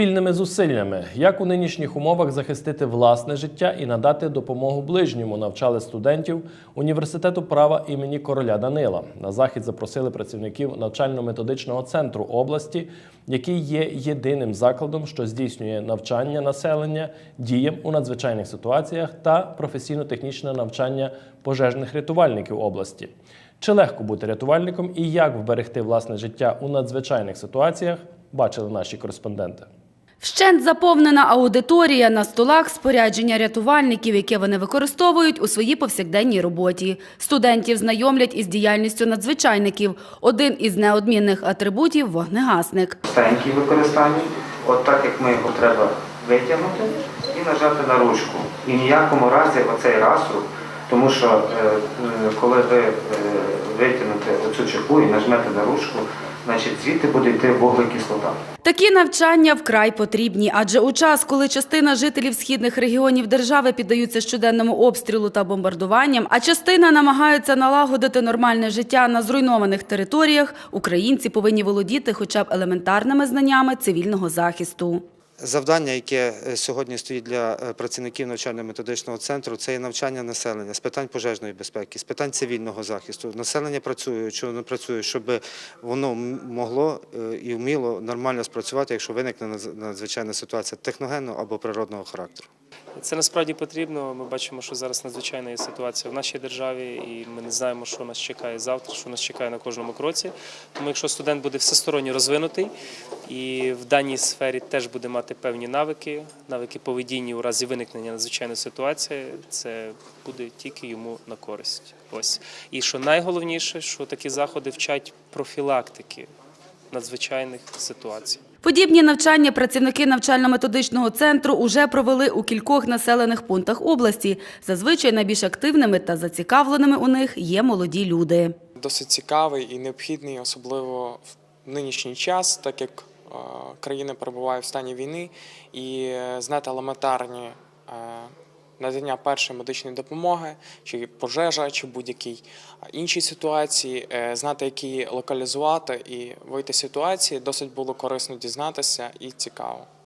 Спільними зусиллями, як у нинішніх умовах захистити власне життя і надати допомогу ближньому, навчали студентів університету права імені короля Данила. На захід запросили працівників навчально-методичного центру області, який є єдиним закладом, що здійснює навчання населення діям у надзвичайних ситуаціях та професійно-технічне навчання пожежних рятувальників області. Чи легко бути рятувальником і як вберегти власне життя у надзвичайних ситуаціях, бачили наші кореспонденти. Вщент заповнена аудиторія на столах спорядження рятувальників, яке вони використовують у своїй повсякденній роботі. Студентів знайомлять із діяльністю надзвичайників. Один із неодмінних атрибутів вогнегасник. Простенький використанні, от так як ми його треба витягнути і нажати на ручку. І ніякому разі оцей раструб, тому що е, е, коли ви е, витягнете оцю чеку і нажмете на ручку, значить звідти буде йти вуглекислота. Такі навчання вкрай потрібні, адже у час, коли частина жителів східних регіонів держави піддаються щоденному обстрілу та бомбардуванням, а частина намагаються налагодити нормальне життя на зруйнованих територіях, українці повинні володіти хоча б елементарними знаннями цивільного захисту. Завдання, яке е, сьогодні стоїть для е, працівників навчально-методичного центру, це є навчання населення з питань пожежної безпеки, з питань цивільного захисту. Населення працює, чи воно працює, щоб воно могло е, і вміло нормально спрацювати, якщо виникне надзвичайна ситуація техногенного або природного характеру. Це насправді потрібно. Ми бачимо, що зараз надзвичайна є ситуація в нашій державі, і ми не знаємо, що нас чекає завтра, що нас чекає на кожному кроці. Тому якщо студент буде всесторонньо розвинутий і в даній сфері теж буде мати певні навики, навики поведіння у разі виникнення надзвичайної ситуації, це буде тільки йому на користь. Ось і що найголовніше, що такі заходи вчать профілактики надзвичайних ситуацій. Подібні навчання працівники навчально-методичного центру уже провели у кількох населених пунктах області. Зазвичай найбільш активними та зацікавленими у них є молоді люди. досить цікавий і необхідний, особливо в нинішній час, так як країна перебуває в стані війни, і е, знати елементарні е, надання першої медичної допомоги, чи пожежа, чи будь-якій іншій ситуації, е, знати, які локалізувати і вийти з ситуації, досить було корисно дізнатися і цікаво.